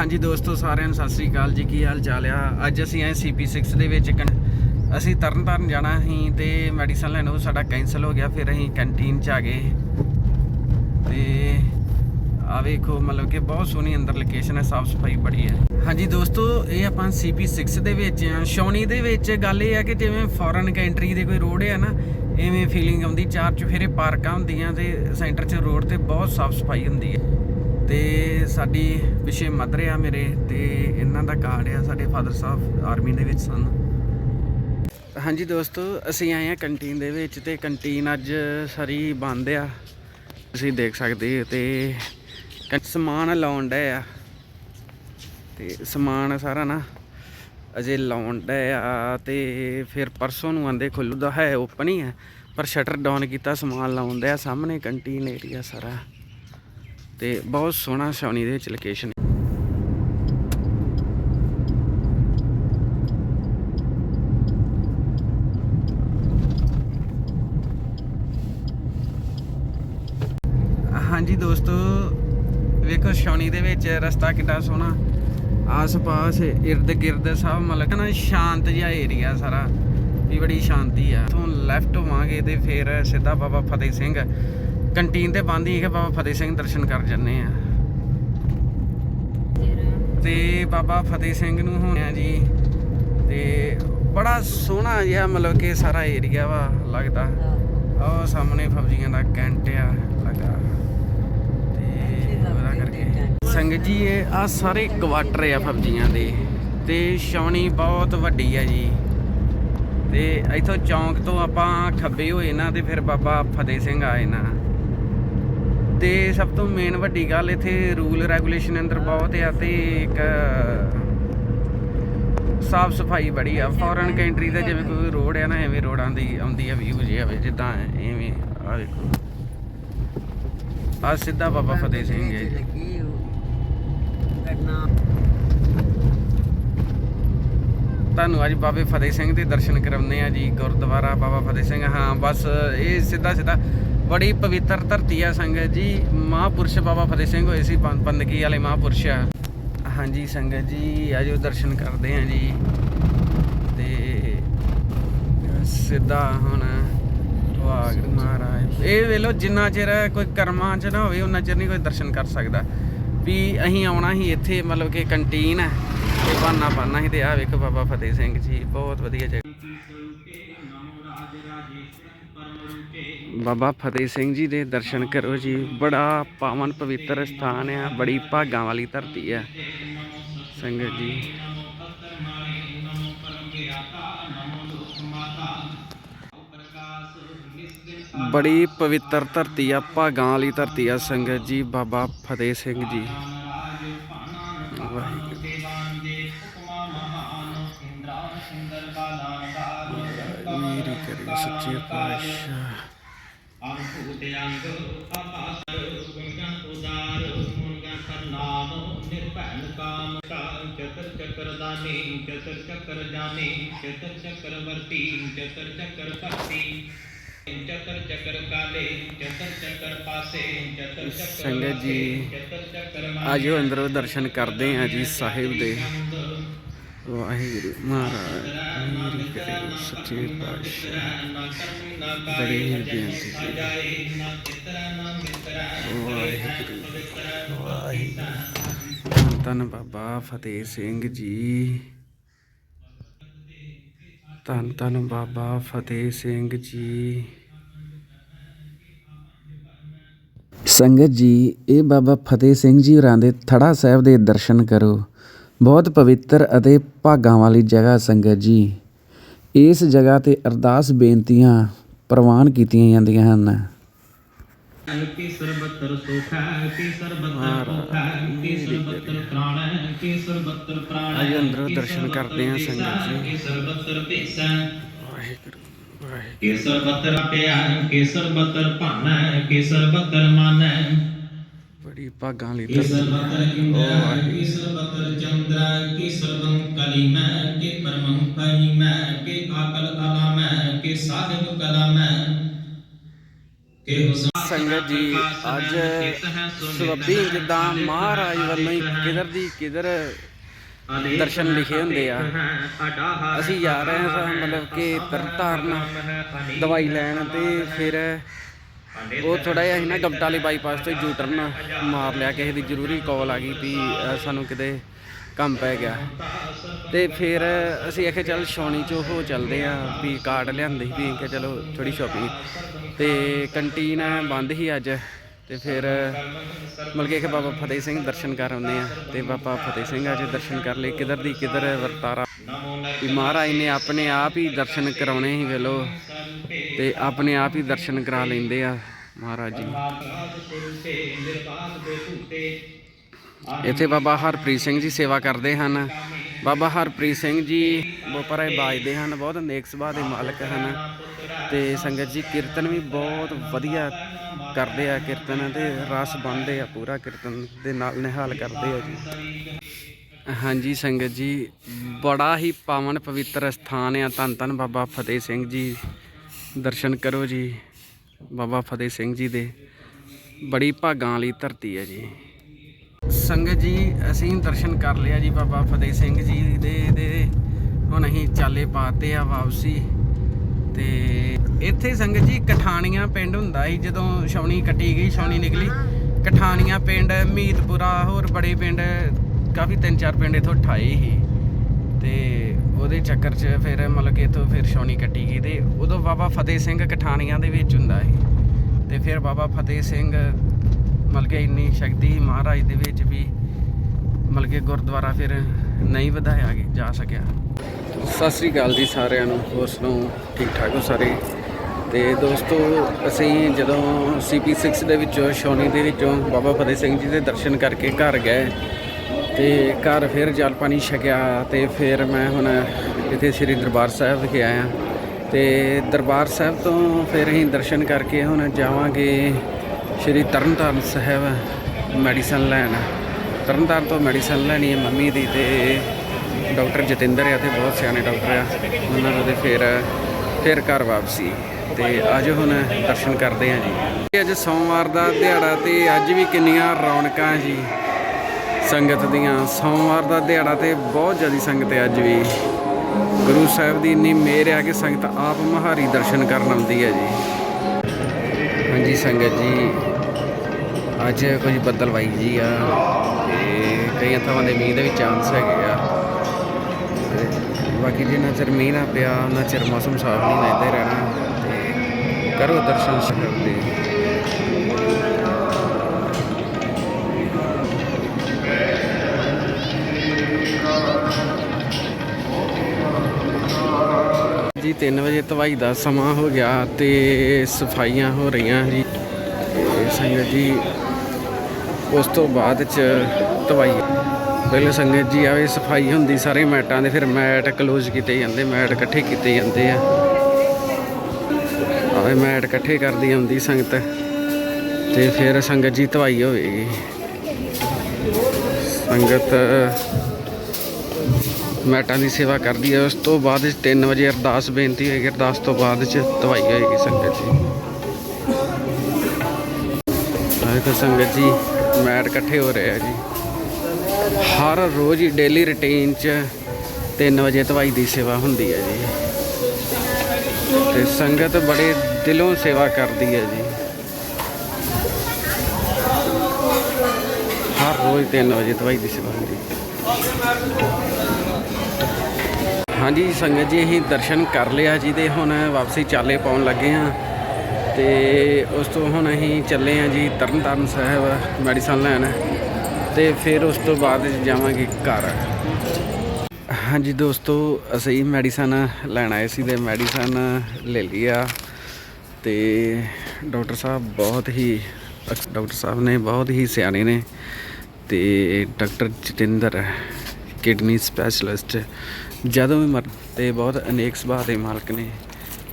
ਹਾਂਜੀ ਦੋਸਤੋ, ਸਾਰਿਆਂ ਨੂੰ ਸਤਿ ਸ੍ਰੀ ਅਕਾਲ ਜੀ। ਕੀ ਹਾਲ ਚਾਲ ਆ? ਅੱਜ ਅਸੀਂ ਆਏ CP6 ਦੇ ਵਿੱਚ ਕਨ- ਅਸੀਂ ਤਰਨਤਾਰਨ ਜਾਣਾ ਸੀ ਤੇ ਮੈਡੀਸਨ ਲੈਣ, ਉਹ ਸਾਡਾ ਕੈਨਸਲ ਹੋ ਗਿਆ। ਫਿਰ ਅਸੀਂ ਕੈਂਟੀਨ ਚ ਆ ਗਏ। ਤੇ ਆ ਵੇਖੋ, ਮਤਲਬ ਕਿ ਬਹੁਤ ਸੋਹਣੀ ਅੰਦਰ ਲੋਕੇਸ਼ਨ ਹੈ, ਸਾਫ਼ ਸਫ਼ਾਈ ਬੜੀ ਹੈ। ਹਾਂਜੀ ਦੋਸਤੋ, ਇਹ ਆਪਾਂ CP6 ਦੇ ਵਿੱਚ ਆ ਸ਼ੌਣੀ ਦੇ ਵਿੱਚ ਗੱਲ ਇਹ ਆ ਕਿ ਜਿਵੇਂ ਫੋਰਨ ਕੰਟਰੀ ਦੇ ਕੋਈ ਰੋਡ ਹੈ ਨਾ, ਐਵੇਂ ਫੀਲਿੰਗ ਆਉਂਦੀ। ਚਾਰ ਚੁਫੇਰੇ ਪਾਰਕਾਂ ਹੁੰਦੀਆਂ ਤੇ ਸੈਂਟਰ 'ਚ ਰੋਡ ਤੇ ਬਹੁਤ ਸਾਫ਼ ਸਫ਼ਾਈ ਹੁੰਦੀ ਹੈ। ਤੇ ਸਾਡੀ ਪਿਛੇ ਮਦਰ ਆ ਮੇਰੇ ਤੇ ਇਹਨਾਂ ਦਾ ਕਾਰਡ ਆ, ਸਾਡੇ ਫਾਦਰ ਸਾਹਿਬ ਆਰਮੀ ਦੇ ਵਿੱਚ ਸਨ। ਹਾਂਜੀ ਦੋਸਤੋ, ਅਸੀਂ ਆਏ ਆ ਕੰਟੀਨ ਦੇ ਵਿੱਚ ਤੇ ਕੰਟੀਨ ਅੱਜ ਸਾਰੀ ਬੰਦ ਆ। ਤੁਸੀਂ ਦੇਖ ਸਕਦੇ ਹੋ ਤੇ ਸਮਾਨ ਲਾਉਣ ਡਏ ਆ। ਤੇ ਸਮਾਨ ਸਾਰਾ ਨਾ ਅਜੇ ਲਾਉਣ ਡਏ ਆ ਤੇ ਫਿਰ ਪਰਸੋਂ ਨੂੰ ਆਂਦੇ ਖੁੱਲੂਦਾ ਹੈ ਓਪਨ ਹੀ ਹੈ ਪਰ ਸ਼ਟਰ ਡਾਊਨ ਕੀਤਾ ਸਮਾਨ ਲਾਉਣ ਦਾ ਸਾਹਮਣੇ ਕੰਟੀਨ ਏਰੀਆ ਸਾਰਾ। ਤੇ ਬਹੁਤ ਸੋਹਣਾ ਸ਼ੌਨੀ ਦੇ ਵਿੱਚ ਲੋਕੇਸ਼ਨ ਹਾਂਜੀ ਦੋਸਤੋ, ਵੇਖੋ ਸ਼ੌਨੀ ਦੇ ਵਿੱਚ ਰਸਤਾ ਕਿੰਨਾ ਸੋਹਣਾ। ਆਸ-ਪਾਸ ਇਰਦ ਗਿਰਦ ਸਭ ਮਤਲਬ ਨਾ ਸ਼ਾਂਤ ਜਿਹਾ ਏਰੀਆ ਸਾਰਾ, ਵੀ ਬੜੀ ਸ਼ਾਂਤੀ ਆ। ਤੋਂ ਲੈਫਟ ਹੋਵਾਂਗੇ ਤੇ ਫਿਰ ਸਿੱਧਾ ਬਾਬਾ ਫਤਿਹ ਸਿੰਘ ਕੰਟੀਨ ਤੇ ਬੰਦ ਹੀ ਹੈ ਬਾਬਾ ਫਤਿਹ ਸਿੰਘ ਦਰਸ਼ਨ ਕਰ ਜੰਨੇ ਆ। ਤੇ ਬਾਬਾ ਫਤਿਹ ਸਿੰਘ ਨੂੰ ਹੋਣੇ ਆ ਜੀ ਤੇ ਬੜਾ ਸੋਹਣਾ ਜਿਹਾ ਮਤਲਬ ਕਿ ਸਾਰਾ ਏਰੀਆ ਵਾ ਲੱਗਦਾ। ਉਹ ਸਾਹਮਣੇ ਫੌਜੀਆਂ ਦਾ ਕੈਂਟ ਆ ਲਗਾ। ਤੇ ਉਹਦਾ ਕਰਕੇ ਸੰਗਤ ਜੀ ਇਹ ਆ ਸਾਰੇ ਕੁਆਟਰ ਆ ਫੌਜੀਆਂ ਦੇ। ਤੇ ਸ਼ੌਣੀ ਬਹੁਤ ਵੱਡੀ ਆ ਜੀ। ਤੇ ਇਥੋਂ ਚੌਂਕ ਤੋਂ ਆਪਾਂ ਖੱਬੇ ਹੋਏ ਨਾ ਤੇ ਫਿਰ ਬਾਬਾ ਫਤਿਹ ਸਿੰਘ ਆਏ ਨਾ। ਤੇ ਸਭ ਤੋਂ ਮੇਨ ਵੱਡੀ ਗੱਲ ਇੱਥੇ ਰੂਲ ਰੈਗੂਲੇਸ਼ਨ ਅੰਦਰ ਬਹੁਤ ਆ ਤੇ ਇੱਕ ਸਾਫ਼ ਸਫ਼ਾਈ ਬੜੀ ਆ। ਫੋਰਨ ਕੰਟਰੀ ਦਾ ਜਿਵੇਂ ਕੋਈ ਰੋਡ ਆ ਨਾ ਐਵੇਂ ਰੋਡਾਂ ਦੀ ਆਉਂਦੀ ਆ ਵੀਊ ਜਿਹਾ ਵੇ ਜਿੱਦਾਂ ਐਵੇਂ ਆ ਵੇਖੋ। ਆ ਸਿੱਧਾ ਬਾਬਾ ਫਤਿਹ ਸਿੰਘ ਹੈ ਜੀ। ਤੁਹਾਨੂੰ ਅੱਜ ਬਾਬੇ ਫਤਿਹ ਸਿੰਘ ਦੇ ਦਰਸ਼ਨ ਕਰਾਉਨੇ ਆ ਜੀ ਗੁਰਦੁਆਰਾ ਬਾਬਾ ਫਤਿਹ ਸਿੰਘ। ਹਾਂ ਬਸ ਇਹ ਸਿੱਧਾ ਸਿੱਧਾ ਬੜੀ ਪਵਿੱਤਰ ਧਰਤੀ ਆ ਸੰਗਤ ਜੀ। ਮਹਾਂਪੁਰਸ਼ ਬਾਬਾ ਫਤਿਹ ਸਿੰਘ ਹੋਏ ਸੀ ਬੰ- ਬੰਦਗੀ ਵਾਲੇ ਮਹਾਂਪੁਰਸ਼ ਆ। ਹਾਂਜੀ ਸੰਗਤ ਜੀ, ਆਜੋ ਦਰਸ਼ਨ ਕਰਦੇ ਹਾਂ ਜੀ। ਤੇ ਸਿੱਧਾ ਹੁਣ ਵਾਹਿਗੁਰੂ ਮਹਾਰਾਜ। ਇਹ ਵੇਲੋ ਜਿੰਨਾ ਚਿਰ ਕੋਈ ਕਰਮਾਂ ਚ ਨਾ ਹੋਵੇ ਉਹਨਾਂ ਚਿਰ ਨਹੀਂ ਕੋਈ ਦਰਸ਼ਨ ਕਰ ਸਕਦਾ। ਵੀ ਅਸੀਂ ਆਉਣਾ ਹੀ ਇੱਥੇ, ਮਤਲਬ ਕਿ ਕੰਟੀਨ ਹੈ ਤੇ ਬਾਨਾ ਬਾਨਾ ਹੀ ਤੇ ਆ ਵੇਖੋ ਬਾਬਾ ਫਤਿਹ ਸਿੰਘ ਜੀ, ਬਹੁਤ ਵਧੀਆ ਜਗ੍ਹਾ। ਬਾਬਾ ਫਤਿਹ ਸਿੰਘ ਜੀ ਦੇ ਦਰਸ਼ਨ ਕਰੋ ਜੀ। ਬੜਾ ਪਾਵਨ ਪਵਿੱਤਰ ਸਥਾਨ ਆ, ਬੜੀ ਭਾਗਾਂ ਵਾਲੀ ਧਰਤੀ ਆ। ਸੰਗਤ ਜੀ। ਬੜੀ ਪਵਿੱਤਰ ਧਰਤੀ ਆ, ਭਾਗਾਂ ਵਾਲੀ ਧਰਤੀ ਆ ਸੰਗਤ ਜੀ, ਬਾਬਾ ਫਤਿਹ ਸਿੰਘ ਜੀ। ਵਾਹਿਗੁਰੂ। ਮੇਰੀ ਸੱਚੇ ਪਾਤਸ਼ਾਹ। ਉਦਾਰ ਮੁਨਗਨ ਸਰਨਾਮ ਨਿਰਭੈਨ ਕਾਮ ਕਾ ਚਤਰ ਚੱਕਰ ਦਾਨੀ ਚਤਰ ਚੱਕਰ ਜਾਨੀ ਚਤਰ ਚੱਕਰ ਵਰਤੀ ਚਤਰ ਚੱਕਰ ਭਗਤੀ ਚਤਰ ਚੱਕਰ ਕਾਲੇ ਚਤਰ ਚੱਕਰ ਪਾਸੇ ਚਤਰ ਚੱਕਰ ਸੰਗਤ ਜੀ, ਆਜੋ ਅੰਦਰੋਂ ਦਰਸ਼ਨ ਕਰਦੇ ਆ ਜੀ ਸਾਹਿਬ ਦੇ। ਵਾਹਿਗੁਰੂ ਮਹਾਰਾਜ, ਮੇਰੀ ਕਰੀ ਸੱਚੇ ਪਾਤਸ਼ਾਹ, ਬੜੀ ਹੀ ਬੇਨਤੀ ਵਾਹਿਗੁਰੂ ਵਾਹਿਗੁਰੂ, ਧੰਨ ਬਾਬਾ ਫਤਿਹ ਸਿੰਘ ਜੀ। ਧੰਨ ਧੰਨ ਬਾਬਾ ਫਤਿਹ ਸਿੰਘ ਜੀ। ਸੰਗਤ ਜੀ, ਇਹ ਬਾਬਾ ਫਤਿਹ ਸਿੰਘ ਜੀ ਹੋਰਾਂ ਦੇ ਥੜਾ ਸਾਹਿਬ ਦੇ ਦਰਸ਼ਨ ਕਰੋ। ਬਹੁਤ ਪਵਿੱਤਰ ਅਤੇ ਭਾਗਾਂ ਵਾਲੀ ਜਗ੍ਹਾ ਸੰਗਤ ਜੀ। ਇਸ ਜਗ੍ਹਾ ਤੇ ਅਰਦਾਸ ਬੇਨਤੀਆਂ ਪ੍ਰਵਾਨ ਕੀਤੀਆਂ ਜਾਂਦੀਆਂ ਹਨ। ਕੀ ਸਰਬਤਰ ਸੁਖ ਹੈ ਕੀ ਸਰਬਤਰ ਸੁਖ ਹੈ ਕੀ ਸਰਬਤਰ ਪ੍ਰਾਣ ਹੈ ਕੀ ਸਰਬਤਰ ਪ੍ਰਾਣ ਹੈ ਅੰਦਰੋਂ ਦਰਸ਼ਨ ਕਰਦੇ ਹਾਂ ਸੰਗਤ ਜੀ। ਕੀ ਸਰਬਤਰ ਭੇਸਾ। ਵਾਹਿਗੁਰੂ ਵਾਹਿਗੁਰੂ। ਕੀ ਸਰਬਤਰ ਪਿਆ ਕੀ ਸਰਬਤਰ ਭਾਨ ਹੈ ਕੀ ਸਰਬਤਰ ਮਨ। ਹੈ ਬੜੀ ਭਾਗਾਂ ਸਰਬੰ ਕਲੀਮੈ ਕੀ ਪਰਮੰ ਫਹੀਮੈ ਕੀ ਆਕਲ ਕਲਾਮੈ ਕੀ ਸਾਹਿਬ ਕਲਾਮੈ ਸੰਗਤ ਜੀ ਅੱਜ ਸਵੱਬੀ ਜਿੱਦਾਂ ਮਹਾਰਾਜ ਵੱਲੋਂ ਹੀ ਕਿਧਰ ਦੀ ਕਿਧਰ ਦਰਸ਼ਨ ਲਿਖੇ ਹੁੰਦੇ ਆ। ਅਸੀਂ ਜਾ ਰਹੇ ਹਾਂ ਮਤਲਬ ਕਿ ਤਰਤਾਰਨ ਦਵਾਈ ਲੈਣ ਤੇ ਫਿਰ ਉਹ ਥੋੜਾ ਜਿਹਾ ਅਸੀਂ ਨਾ ਗਮਟਾ ਵਾਲੀ ਬਾਈਪਾਸ ਤੋਂ ਯੂ ਟਰਨ ਮਾਰ ਲਿਆ। ਕਿਸੇ ਦੀ ਜ਼ਰੂਰੀ ਕਾਲ ਆ ਗਈ ਵੀ ਸਾਨੂੰ ਕਿਤੇ ਕੰਮ ਪੈ ਗਿਆ। ਤੇ ਫਿਰ ਅਸੀਂ ਆਖਿਆ ਚੱਲ ਸ਼ੌਣੀ ਚੋਂ ਹੋ ਚੱਲਦੇ ਆ ਵੀ ਕਾਰਡ ਲਿਆਂਦੇ ਸੀ ਵੀ ਕਿ ਚਲੋ ਥੋੜੀ ਸ਼ਾਪਿੰਗ ਤੇ ਕੰਟੀਨ ਬੰਦ ਸੀ ਅੱਜ। ਤੇ ਫਿਰ ਮਤਲਬ ਕਿ ਬਾਬਾ ਫਤਿਹ ਸਿੰਘ ਦਰਸ਼ਨ ਕਰ ਆਉਂਦੇ ਆ। ਤੇ ਬਾਬਾ ਫਤਿਹ ਸਿੰਘ ਅੱਜ ਦਰਸ਼ਨ ਕਰ ਲਏ। ਕਿਧਰ ਦੀ ਕਿਧਰ ਵਰਤਾਰਾ। ਵੀ ਮਹਾਰਾਜ ਨੇ ਆਪਣੇ ਆਪ ਹੀ ਦਰਸ਼ਨ ਕਰਾਉਣੇ ਸੀ ਵੇਲੋ। ਤੇ ਆਪਣੇ ਆਪ ਹੀ ਦਰਸ਼ਨ ਕਰਾ ਲੈਂਦੇ ਆ ਮਹਾਰਾਜ ਜੀ। ਇੱਥੇ ਬਾਬਾ ਹਰਪ੍ਰੀਤ ਸਿੰਘ ਜੀ ਸੇਵਾ ਕਰਦੇ ਹਨ। ਬਾਬਾ ਹਰਪ੍ਰੀਤ ਸਿੰਘ ਜੀ ਬੋਪਰੇ ਬਾਜਦੇ ਹਨ, ਬਹੁਤ ਨੇਕ ਸੁਭਾਅ ਦੇ ਮਾਲਕ ਹਨ ਤੇ ਸੰਗਤ ਜੀ ਕੀਰਤਨ ਵੀ ਬਹੁਤ ਵਧੀਆ ਕਰਦੇ ਆ, ਕੀਰਤਨ ਤੇ ਰਸ ਬੰਨਦੇ ਆ, ਪੂਰਾ ਕੀਰਤਨ ਦੇ ਨਾਲ ਨਿਹਾਲ ਕਰਦੇ ਆ ਜੀ। ਹਾਂਜੀ ਸੰਗਤ ਜੀ, ਬੜਾ ਹੀ ਪਾਵਨ ਪਵਿੱਤਰ ਸਥਾਨ ਆ, ਧੰਨ ਧੰਨ ਬਾਬਾ ਫਤਿਹ ਸਿੰਘ ਜੀ। ਦਰਸ਼ਨ ਕਰੋ ਜੀ, ਬਾਬਾ ਫਤਿਹ ਸਿੰਘ ਜੀ ਦੇ। ਬੜੀ ਭਾਗਾਂ ਵਾਲੀ ਧਰਤੀ ਹੈ ਜੀ। ਸੰਗਤ ਜੀ, ਅਸੀਂ ਦਰਸ਼ਨ ਕਰ ਲਿਆ ਜੀ ਬਾਬਾ ਫਤਿਹ ਸਿੰਘ ਜੀ ਦੇ ਦੇ ਹੁਣ ਅਸੀਂ ਚਾਲੇ ਪਾਤੇ ਆ ਵਾਪਸੀ। ਤੇ ਇੱਥੇ ਸੰਗਤ ਜੀ ਕਠਾਣੀਆਂ ਪਿੰਡ ਹੁੰਦਾ ਸੀ, ਜਦੋਂ ਛਾਉਣੀ ਕੱਟੀ ਗਈ, ਛਾਉਣੀ ਨਿਕਲੀ। ਕਠਾਣੀਆਂ ਪਿੰਡ, ਮੀਤਪੁਰਾ, ਹੋਰ ਬੜੇ ਪਿੰਡ, ਕਾਫੀ ਤਿੰਨ ਚਾਰ ਪਿੰਡ ਇਥੋਂ ਠਾਏ ਸੀ। ਤੇ ਉਹਦੇ ਚੱਕਰ 'ਚ ਫਿਰ ਮਤਲਬ ਕਿ ਇਥੋਂ ਫਿਰ ਛਾਉਣੀ ਕੱਟੀ ਗਈ ਤੇ ਉਦੋਂ ਬਾਬਾ ਫਤਿਹ ਸਿੰਘ ਕਠਾਣੀਆਂ ਦੇ ਵਿੱਚ ਹੁੰਦਾ ਸੀ। ਤੇ ਫਿਰ ਬਾਬਾ ਫਤਿਹ ਸਿੰਘ ਮਤਲਬ ਕਿ ਇੰਨੀ ਸ਼ਕਤੀ ਸੀ ਮਹਾਰਾਜ ਦੇ ਵਿੱਚ ਵੀ ਮਤਲਬ ਕਿ ਗੁਰਦੁਆਰਾ ਫਿਰ ਨਹੀਂ ਵਧਾਇਆ ਜਾ ਸਕਿਆ। ਸਤਿ ਸ੍ਰੀ ਅਕਾਲ ਜੀ ਸਾਰਿਆਂ ਨੂੰ, ਹੋਰ ਸੁਣਾਓ? ਠੀਕ ਠਾਕ ਹੋ ਸਾਰੇ? ਤੇ ਦੋਸਤੋ, ਅਸੀਂ ਜਦੋਂ CP6 ਦੇ ਵਿੱਚੋਂ ਸ਼ੌਨੀ ਦੇ ਵਿੱਚੋਂ ਬਾਬਾ ਫਤਿਹ ਸਿੰਘ ਜੀ ਦੇ ਦਰਸ਼ਨ ਕਰਕੇ ਘਰ ਗਏ, ਤੇ ਘਰ ਫਿਰ ਜਲ ਪਾਣੀ ਛਕਿਆ, ਤੇ ਫਿਰ ਮੈਂ ਹੁਣ ਇੱਥੇ ਸ੍ਰੀ ਦਰਬਾਰ ਸਾਹਿਬ ਵਿਖੇ ਆਇਆ। ਤੇ ਦਰਬਾਰ ਸਾਹਿਬ ਤੋਂ ਫਿਰ ਅਸੀਂ ਦਰਸ਼ਨ ਕਰਕੇ ਹੁਣ ਜਾਵਾਂਗੇ ਸ੍ਰੀ ਤਰਨਤਾਰਨ ਸਾਹਿਬ ਮੈਡੀਸਨ ਲੈਣ। ਤਰਨਤਾਰਨ ਤੋਂ ਮੈਡੀਸਨ ਲੈਣੀ ਹੈ ਮੰਮੀ ਦੀ ਤੇ ਡਾਕਟਰ ਜਤਿੰਦਰ ਆ, ਤੇ ਬਹੁਤ ਸਿਆਣੇ ਡਾਕਟਰ ਆ। ਉਹਨਾਂ ਦੇ ਫਿਰ ਫਿਰ ਘਰ ਵਾਪਸੀ। ਤੇ ਅੱਜ ਹੁਣ ਦਰਸ਼ਨ ਕਰਦੇ ਆ ਜੀ। ਅੱਜ ਸੋਮਵਾਰ ਦਾ ਦਿਹਾੜਾ ਤੇ ਅੱਜ ਵੀ ਕਿੰਨੀਆਂ ਰੌਣਕਾਂ ਜੀ। ਸੰਗਤ ਦੀਆਂ। ਸੋਮਵਾਰ ਦਾ ਦਿਹਾੜਾ ਤੇ ਬਹੁਤ ਜ਼ਿਆਦਾ ਸੰਗਤ ਹੈ ਅੱਜ ਵੀ। ਗੁਰੂ ਸਾਹਿਬ ਦੀ ਇੰਨੀ ਮਿਹਰ ਆ ਕਿ ਸੰਗਤ ਆਪ ਮਹਾਰੀ ਦਰਸ਼ਨ ਕਰਨ ਆਉਂਦੀ ਹੈ ਜੀ। ਹਾਂਜੀ ਸੰਗਤ ਜੀ। ਅੱਜ ਕੁਝ ਬੱਦਲਵਾਈ ਜੀ ਆ ਤੇ ਕਈਆਂ ਥਾਵਾਂ ਦੇ ਮੀਂਹ ਦੇ ਵੀ ਚਾਂਸ ਹੈਗੇ ਆ। ਤੇ ਬਾਕੀ ਜਿੰਨਾ ਚਿਰ ਮੀਂਹ ਨਾ ਪਿਆ ਉਹਨਾਂ ਚਿਰ ਮੌਸਮ ਸਾਫ਼ ਨਹੀਂ ਰਹਿੰਦਾ ਰਹਿਣਾ। ਤੇ ਕਰੋ ਦਰਸ਼ਨ ਸਾਹਿਬ ਦੇ। ਜੀ 3 ਵਜੇ ਤਵਾਈ ਦਾ ਸਮਾਂ ਹੋ ਗਿਆ ਤੇ ਸਫਾਈਆਂ ਹੋ ਰਹੀਆਂ ਜੀ। ਸੰਗਤ ਜੀ, ਉਸ ਤੋਂ ਬਾਅਦ ਚ ਤਵਾਈ ਪਹਿਲੇ ਸੰਗਤ ਜੀ ਆਵੇ, ਸਫ਼ਾਈ ਹੁੰਦੀ ਸਾਰੇ ਮੈਟਾਂ ਦੇ, ਫਿਰ ਮੈਟ ਕਲੋਜ਼ ਕੀਤੇ ਜਾਂਦੇ, ਮੈਟ ਇਕੱਠੇ ਕੀਤੇ ਜਾਂਦੇ ਆ। ਆਵੇ, ਮੈਟ ਇਕੱਠੇ ਕਰਦੀ ਹੁੰਦੀ ਸੰਗਤ, ਤੇ ਫਿਰ ਸੰਗਤ ਜੀ ਤਵਾਈ ਹੋਵੇਗੀ। ਸੰਗਤ ਮੈਟਾਂ ਦੀ ਸੇਵਾ ਕਰਦੀ ਹੈ ਉਸ ਤੋਂ ਬਾਅਦ 3 ਵਜੇ ਅਰਦਾਸ ਬੇਨਤੀ ਹੋਏਗੀ, ਅਰਦਾਸ ਤੋਂ ਬਾਅਦ ਚ ਤਵਾਈ ਹੋਏਗੀ ਸੰਗਤ ਜੀ। ਆਹ ਸੰਗਤ ਜੀ, ਮੈਟ ਇਕੱਠੇ ਹੋ ਰਹੇ ਆ ਜੀ। ਹਰ ਰੋਜ਼ ਹੀ ਡੇਲੀ ਰੁਟੀਨ ਚ 3 ਵਜੇ ਤਵਾਈ ਦੀ ਸੇਵਾ ਹੁੰਦੀ ਹੈ ਜੀ। ਤੇ ਸੰਗਤ ਬੜੇ ਦਿਲੋਂ ਸੇਵਾ ਕਰਦੀ ਹੈ ਜੀ। ਹਰ ਰੋਜ਼ 3 ਵਜੇ ਤਵਾਈ ਦੀ ਸੇਵਾ ਹੁੰਦੀ। ਹਾਂਜੀ ਸੰਗਤ ਜੀ, ਅਸੀਂ ਦਰਸ਼ਨ ਕਰ ਲਿਆ ਜੀ ਤੇ ਹੁਣ ਵਾਪਸੀ ਚਾਲੇ ਪਾਉਣ ਲੱਗੇ ਆ। ਤੇ ਉਸ ਤੋਂ ਹੁਣ ਅਸੀਂ ਚੱਲੇ ਆ ਜੀ ਤਰਨਤਾਰਨ ਸਾਹਿਬ ਮੈਡੀਸਨ ਲੈਣ ਤੇ ਫਿਰ ਉਸ ਤੋਂ ਬਾਅਦ ਜਾਵਾਂਗੇ ਘਰ। ਹਾਂਜੀ ਦੋਸਤੋ, ਅਸੀਂ ਮੈਡੀਸਨ ਲੈਣ ਆਏ ਸੀ ਤੇ ਮੈਡੀਸਨ ਲੈ ਲਈ ਆ ਤੇ ਡਾਕਟਰ ਸਾਹਿਬ ਬਹੁਤ ਹੀ, ਡਾਕਟਰ ਸਾਹਿਬ ਨੇ ਬਹੁਤ ਹੀ ਸਿਆਣੇ ਨੇ ਤੇ ਡਾਕਟਰ ਜਤਿੰਦਰ ਕਿਡਨੀ ਸਪੈਸ਼ਲਿਸਟ ਜਦੋਂ ਵੀ ਮਰ ਤੇ ਬਹੁਤ ਅਨੇਕ ਸੁਭਾਅ ਦੇ ਮਾਲਕ ਨੇ।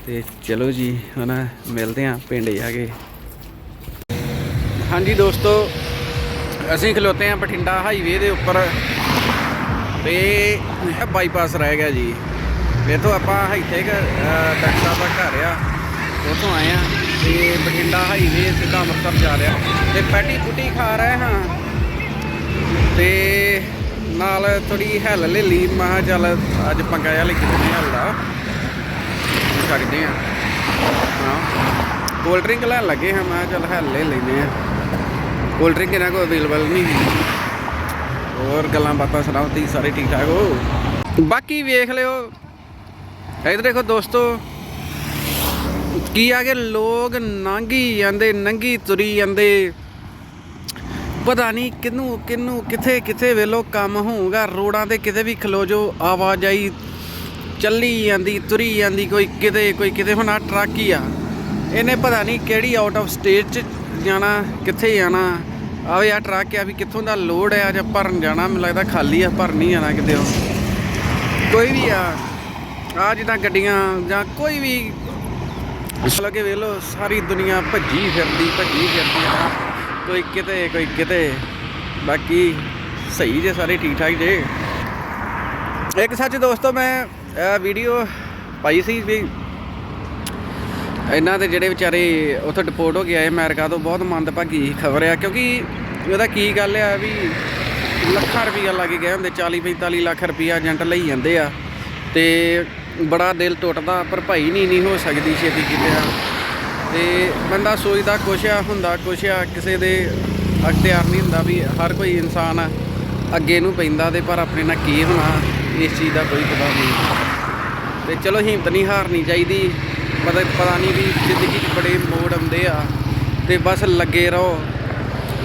ਤੇ ਚਲੋ ਜੀ ਹੁਣ ਮਿਲਦੇ ਆਂ ਪਿੰਡ ਜਾ ਕੇ। ਹਾਂਜੀ ਦੋਸਤੋ, ਅਸੀਂ ਖਲੋਤੇ ਆਂ ਬਠਿੰਡਾ ਹਾਈਵੇ ਦੇ ਉੱਪਰ। ਤੇ ਬਾਈਪਾਸ ਰਹਿ ਗਿਆ ਜੀ। ਇੱਥੋਂ ਆਪਾਂ ਇੱਥੇ ਕ ਡਾਕਟਰ ਸਾਹਿਬ ਦਾ ਘਰ ਆ। ਉੱਥੋਂ ਆਏ ਆ ਤੇ ਬਠਿੰਡਾ ਹਾਈਵੇ ਸਿੱਧਾ ਅੰਮ੍ਰਿਤਸਰ ਜਾ ਰਿਹਾ। ਤੇ ਪੈਟੀ ਪੁੱਟੀ ਖਾ ਰਹੇ ਹਾਂ। ਤੇ ਨਾਲ ਥੋੜੀ ਹੱਲ ਲੈ ਲਈ। ਮੈਂ ਕਿਹਾ ਚੱਲ ਅੱਜ ਪੰਗਾ ਜਿਹਾ ਲੈ ਕੇ ਨਹੀਂ ਹੱਲਦਾ ਸਕਦੇ ਆ। ਹਾਂ। ਕੋਲਡ ਡਰਿੰਕ ਲੈਣ ਲੱਗੇ ਹਾਂ, ਮੈਂ ਕਿਹਾ ਚੱਲ ਲੈਨੇ ਆ। ਕੋਲਡ ਡਰਿੰਕ ਇਹਨਾਂ ਕੋਲ ਅਵੇਲੇਬਲ ਨਹੀਂ ਹੋਰ ਗੱਲਾਂ ਬਾਤਾਂ ਸੁਣਾਓ, ਤੁਸੀਂ ਸਾਰੇ ਠੀਕ ਠਾਕ ਹੋ? ਬਾਕੀ ਵੇਖ ਲਿਓ। ਇਧਰ ਦੇਖੋ ਦੋਸਤੋ, ਕੀ ਆ ਕਿ ਲੋਕ ਨੰਗੀ ਜਾਂਦੇ, ਨੰਗੀ ਤੁਰੀ ਜਾਂਦੇ। ਪਤਾ ਨਹੀਂ ਕਿਨੂੰ ਕਿਨੂੰ ਕਿੱਥੇ ਕਿੱਥੇ ਵੇਲੋ ਕੰਮ ਹੋਊਗਾ। ਰੋਡਾਂ ਤੇ ਕਿਤੇ ਵੀ ਖਲੋ ਜੋ ਆਵਾਜਾਈ ਚੱਲੀ ਜਾਂਦੀ, ਤੁਰੀ ਜਾਂਦੀ, ਕੋਈ ਕਿਤੇ ਕੋਈ ਕਿਤੇ, ਹੁਣ ਆ ਟਰੱਕ ਹੀ ਆ। ਇਹਨੇ ਪਤਾ ਨਹੀਂ ਕਿਹੜੀ ਆਊਟ ਆਫ ਸਟੇਟ ਚ ਜਾਣਾ, ਕਿੱਥੇ ਜਾਣਾ। ਆਵੇ ਆ ਟਰੱਕ ਆ ਵੀ ਕਿੱਥੋਂ ਦਾ ਲੋਡ ਆ, ਜਾਂ ਭਰਨ ਜਾਣਾ, ਮੈਨੂੰ ਲੱਗਦਾ ਖਾਲੀ ਆ, ਭਰਨ ਨਹੀਂ ਜਾਣਾ ਕਿਤੇ ਉਹ। ਕੋਈ ਵੀ ਆ ਆ ਜਿੱਦਾਂ ਗੱਡੀਆਂ, ਜਾਂ ਕੋਈ ਵੀ ਮਤਲਬ ਕਿ ਵੇਖ ਲਓ, ਸਾਰੀ ਦੁਨੀਆ ਭੱਜੀ ਫਿਰਦੀ ਭੱਜੀ ਫਿਰਦੀ ਆ। ਕੋਈ ਕਿਤੇ ਕੋਈ ਕਿਤੇ। ਬਾਕੀ ਸਹੀ ਜੇ ਸਾਰੇ ਠੀਕ ਠਾਕ ਜੇ। ਇੱਕ ਸੱਚ ਦੋਸਤੋ, ਮੈਂ ਇਹ ਵੀਡੀਓ ਪਾਈ ਸੀ ਵੀ ਇਹਨਾਂ ਦੇ ਜਿਹੜੇ ਵਿਚਾਰੇ ਉੱਥੇ ਡਿਪੋਰਟ ਹੋ ਕੇ ਆਏ ਅਮਰੀਕਾ ਤੋਂ, ਬਹੁਤ ਮੰਦਭਾਗੀ ਖਬਰ ਆ, ਕਿਉਂਕਿ ਉਹਦਾ ਕੀ ਗੱਲ ਆ ਵੀ ਲੱਖਾਂ ਰੁਪਈਆ ਲੱਗ ਗਏ ਹੁੰਦੇ 40 45 ਲੱਖ ਰੁਪਈਆ ਏਜੰਟ ਲਈ ਜਾਂਦੇ ਆ ਤੇ ਬੜਾ ਦਿਲ ਟੁੱਟਦਾ ਭਰਪਾਈ ਨਹੀਂ ਨਹੀਂ ਹੋ ਸਕਦੀ ਛੇਤੀ ਕਿਤੇ ਆ। ਤੇ ਬੰਦਾ ਸੋਚਦਾ ਕੁਛ ਆ, ਹੁੰਦਾ ਕੁਛ ਆ, ਕਿਸੇ ਦੇ ਅਖਤਿਆਰ ਨਹੀਂ ਹੁੰਦਾ ਵੀ ਹਰ ਕੋਈ ਇਨਸਾਨ ਅੱਗੇ ਨੂੰ ਪੈਂਦਾ ਤੇ ਪਰ ਆਪਣੇ ਨਾਲ ਕੀ ਹੋਣਾ, ਇਸ ਚੀਜ਼ ਦਾ ਕੋਈ ਪਤਾ ਨਹੀਂ ਤੇ ਚਲੋ ਹਿੰਮਤ ਨਹੀਂ ਹਾਰਨੀ ਚਾਹੀਦੀ। ਪਤਾ ਪਤਾ ਨਹੀਂ ਵੀ ਜ਼ਿੰਦਗੀ 'ਚ ਬੜੇ ਮੋੜ ਆਉਂਦੇ ਆ ਤੇ ਬਸ ਲੱਗੇ ਰਹੋ।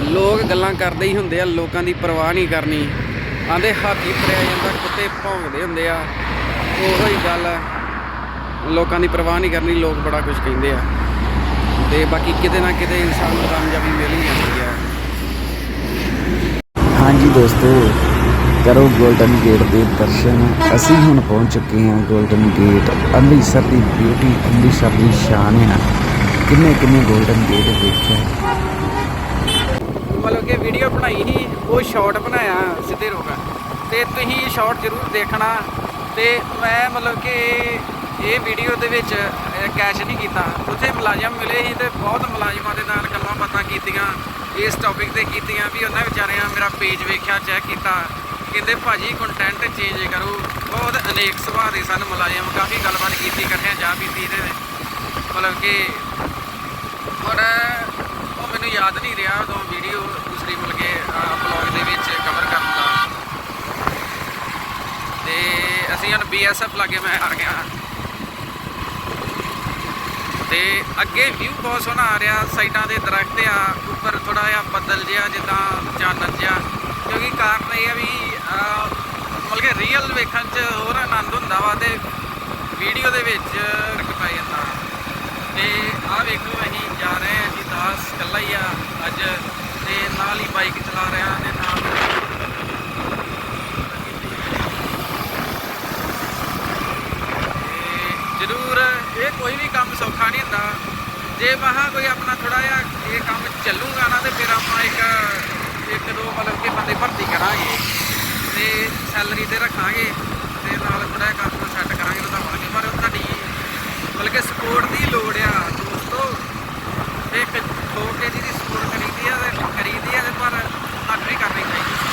ਲੋਕ ਗੱਲਾਂ ਕਰਦੇ ਹੀ ਹੁੰਦੇ ਆ, ਲੋਕਾਂ ਦੀ ਪਰਵਾਹ ਨਹੀਂ ਕਰਨੀ। ਆਂਦੇ ਹਾਥੀ ਫੜਿਆ ਜਾਂਦਾ, ਕੁੱਤੇ ਭੌਂਕਦੇ ਹੁੰਦੇ ਆ। ਉਹੋ ਹੀ ਗੱਲ ਆ। ਲੋਕਾਂ ਦੀ ਪਰਵਾਹ ਨਹੀਂ ਕਰਨੀ, ਲੋਕ ਬੜਾ ਕੁਝ ਕਹਿੰਦੇ ਆ। ਤੇ ਬਾਕੀ ਕਿਤੇ ਨਾ ਕਿਤੇ ਇਨਸਾਨ ਨੂੰ ਕਾਮਯਾਬੀ ਮਿਲ ਹੀ ਜਾਂਦੀ ਆ ਹਾਂਜੀ ਦੋਸਤੋ ਕਰੋ ਗੋਲਡਨ ਗੇਟ ਦੇ ਦਰਸ਼ਨ। ਅਸੀਂ ਹੁਣ ਪਹੁੰਚ ਚੁੱਕੇ ਹਾਂ ਗੋਲਡਨ ਗੇਟ ਅੰਮ੍ਰਿਤਸਰ ਦੀ ਬਿਊਟੀ ਅੰਮ੍ਰਿਤਸਰ ਦੀ ਸ਼ਾਨ ਹੈ। ਕਿੰਨੇ ਕਿੰਨੇ 골ਡਨ ਗੇਟ ਦੇਖਿਆ ਮਤਲਬ ਕਿ ਵੀਡੀਓ ਬਣਾਈ ਸੀ, ਉਹ ਸ਼ਾਰਟ ਬਣਾਇਆ ਸਿੱਧੇ ਰੋਗਾ ਤੇ ਤੁਸੀਂ ਸ਼ਾਰਟ ਜ਼ਰੂਰ ਦੇਖਣਾ। ਤੇ ਮੈਂ ਮਤਲਬ ਕਿ ਇਹ ਵੀਡੀਓ ਦੇ ਵਿੱਚ ਕੈਸ਼ ਨਹੀਂ ਕੀਤਾ। ਉੱਥੇ ਮੁਲਾਜ਼ਮ ਮਿਲੇ ਸੀ ਤੇ ਬਹੁਤ ਮੁਲਾਜ਼ਮਾਂ ਦੇ ਨਾਲ ਗੱਲਾਂ ਬਾਤਾਂ ਕੀਤੀਆਂ। ਇਸ ਟੌਪਿਕ ਤੇ ਕੀਤੀਆਂ ਵੀ ਉਹਨਾਂ ਵਿਚਾਰਿਆਂ ਮੇਰਾ ਪੇਜ ਵੇਖਿਆ ਚੈੱਕ ਕੀਤਾ। ਕਹਿੰਦੇ ਭਾਜੀ ਕੰਟੈਂਟ ਚੇਂਜ ਕਰੋ। ਬਹੁਤ ਅਨੇਕ ਸੁਭਾਅ ਦੇ ਸਨ ਮੁਲਾਜ਼ਮ, ਕਾਫੀ ਗੱਲਬਾਤ ਕੀਤੀ, ਇਕੱਠਿਆਂ ਚਾਹ ਪੀਤੀ ਇਹਦੇ ਵਿੱਚ ਮਤਲਬ ਕਿ ਪਰ ਉਹ ਮੈਨੂੰ ਯਾਦ ਨਹੀਂ ਰਿਹਾ ਉਦੋਂ ਵੀਡੀਓ ਦੂਸਰੀ ਮਿਲ ਕੇ ਬਲੌਗ ਦੇ ਵਿੱਚ ਕਵਰ ਕਰਨ ਦਾ। ਤੇ ਅਸੀਂ ਹੁਣ ਬੀਐਸਐਫ ਲਾਗੇ ਮੈਂ ਆ ਗਿਆ ਤੇ ਅੱਗੇ ਵਿਊ ਬਹੁਤ ਸੋਹਣਾ ਆ ਰਿਹਾ, ਸਾਈਡਾਂ ਦੇ ਦਰਖਤ ਆ, ਉੱਪਰ ਥੋੜਾ ਜਿਹਾ ਬੱਦਲ ਜਿਹਾ, ਜਿੱਦਾਂ ਚਾਨਣ ਜਿਹਾ। ਕਿਉਂਕਿ ਕਾਰਨ ਇਹ ਆ ਵੀ ਮਤਲਬ ਕਿ ਰੀਅਲ ਵੇਖਣ 'ਚ ਹੋਰ ਆਨੰਦ ਹੁੰਦਾ ਵਾ ਤੇ ਵੀਡੀਓ ਦੇ ਵਿੱਚ ਫ਼ਰਕ ਪੈ ਜਾਂਦਾ ਤੇ ਆਹ ਵੇਖੋ, ਅਸੀਂ ਜਾ ਰਹੇ ਹਾਂ ਜੀ ਦਾਸ ਇਕੱਲਾ ਹੀ ਆ ਅੱਜ, ਤੇ ਨਾਲ ਹੀ ਬਾਈਕ ਚਲਾ ਰਿਹਾ ਤੇ ਨਾਲ ਜ਼ਰੂਰ ਇਹ ਕੋਈ ਵੀ ਕੰਮ ਸੌਖਾ ਨਹੀਂ ਹੁੰਦਾ। ਜੇ ਮਹਾ ਕੋਈ ਆਪਣਾ ਥੋੜਾ ਜਿਹਾ ਇਹ ਕੰਮ ਚੱਲੂਗਾ ਨਾ, ਤੇ ਫਿਰ ਆਪਾਂ ਇੱਕ ਇੱਕ ਦੋ ਮਤਲਬ ਕਿ ਬੰਦੇ ਭਰਤੀ ਕਰਾਂਗੇ ਤੇ ਸੈਲਰੀ ਤੇ ਰੱਖਾਂਗੇ ਤੇ ਨਾਲ ਥੋੜਾ ਕੰਮ ਸੈੱਟ ਕਰਾਂਗੇ ਵਧਾਵਾਂਗੇ। ਪਰ ਤੁਹਾਡੀ ਮਤਲਬ ਕਿ ਸਪੋਰਟ ਦੀ ਲੋੜ ਆ ਦੋਸਤੋ। ਇੱਕ 2 ਕੇਜੀ ਦੀ ਸਪੋਰਟ ਕਰੀਦੀ ਆ ਤੇ ਕਰੀਦੀ ਆ ਪਰ ਹੱਥ ਕਰਨੀ ਚਾਹੀਦੀ।